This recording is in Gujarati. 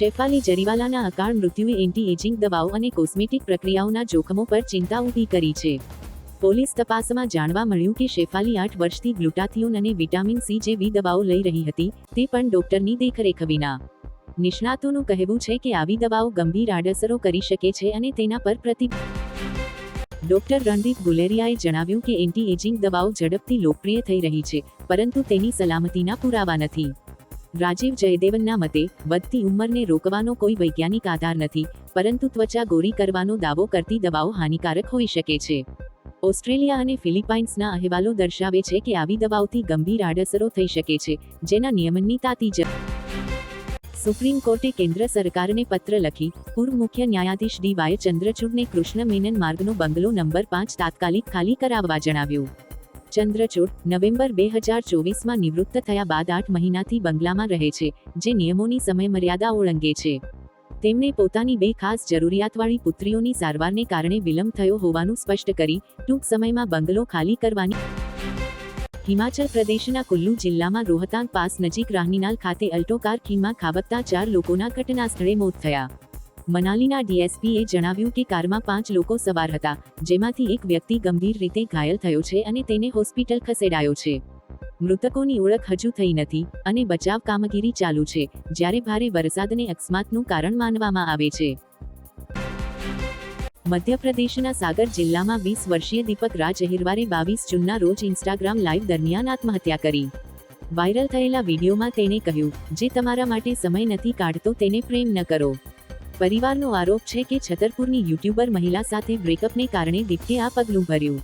શેફાલી જરીવાલાના અકાળ મૃત્યુએ એન્ટી એજિંગ દવાઓ અને કોસ્મેટિક પ્રક્રિયાઓના જોખમો પર ચિંતા ઊભી કરી છે. પોલીસ તપાસમાં જાણવા મળ્યું કે શેફાલી આઠ વર્ષથી ગ્લુટાથિયોન અને વિટામિન સી જેવી દવાઓ લઈ રહી હતી, તે પણ ડોક્ટરની દેખરેખ વિના. નિષ્ણાતોનું કહેવું છે કે આવી દવાઓ ગંભીર આડઅસરો કરી શકે છે અને તેના પર પ્રતિ ડોક્ટર રણદીપ ગુલેરિયાએ જણાવ્યું કે એન્ટી એજિંગ દવાઓ ઝડપથી લોકપ્રિય થઈ રહી છે, પરંતુ તેની સલામતીના પુરાવા નથી. રાજીવ જયદેવનના મતે, વધતી ઉંમરને રોકવાનો કોઈ વૈજ્ઞાનિક આધાર નથી, પરંતુ ત્વચા ગોરી કરવાનો દાવો કરતી દવાઓ હાનિકારક હોઈ શકે છે. ઓસ્ટ્રેલિયા અને ફિલિપાઇન્સના અહેવાલો દર્શાવે છે કે આવી દવાઓથી ગંભીર આડઅસરો થઈ શકે છે, જેના નિયમનની તાતી જ સુપ્રીમ કોર્ટે કેન્દ્ર સરકારને પત્ર લખી, પૂર્વ મુખ્ય ન્યાયાધીશ ડી વાય ચંદ્રચૂડને કૃષ્ણ મેનન માર્ગનો બંગલો નંબર પાંચ તાત્કાલિક ખાલી કરાવવા જણાવ્યું. ચંદ્રચૂડ નવેમ્બર બે હજાર ચોવીસમાં નિવૃત્ત થયા બાદ આઠ મહિનાથી બંગલામાં રહે છે, જે નિયમોની સમયમર્યાદા ઓળંગે છે. તેમણે પોતાની બે ખાસ જરૂરિયાતવાળી પુત્રીઓની સારવારને કારણે વિલંબ થયો હોવાનું સ્પષ્ટ કરી, ટૂંક સમયમાં બંગલો ખાલી કરવાની હિમાચલ પ્રદેશના કુલ્લુ જિલ્લામાં રોહતાંગ પાસ નજીક રાહનીનાલ ખાતે અલ્ટો કાર ખીણમાં ખાબકતા ચાર લોકોના ઘટના સ્થળે મોત થયા. મનાલીના ડીએસપીએ જણાવ્યું કે કારમાં પાંચ લોકો સવાર હતા, જેમાંથી એક વ્યક્તિ ગંભીર રીતે ઘાયલ થયો છે અને તેને હોસ્પિટલ ખસેડાયો છે. મૃતકોની ઓળખ હજુ થઈ નથી અને બચાવ કામગીરી ચાલુ છે, જ્યારે ભારે વરસાદને અકસ્માતનું કારણ માનવામાં આવે છે. મધ્યપ્રદેશના સાગર જિલ્લામાં વીસ વર્ષીય દીપક રાજ અહિરવારે બાવીસ જૂનના રોજ ઇન્સ્ટાગ્રામ લાઈવ દરમિયાન આત્મહત્યા કરી. વાયરલ થયેલા વિડીયોમાં તેણે કહ્યું, જે તમારા માટે સમય નથી કાઢતો તેને પ્રેમ ન કરો. પરિવારનો આરોપ છે કે છતરપુરની યુટ્યુબર મહિલા સાથે બ્રેકઅપને કારણે દીપ્તે આ પગલું ભર્યું.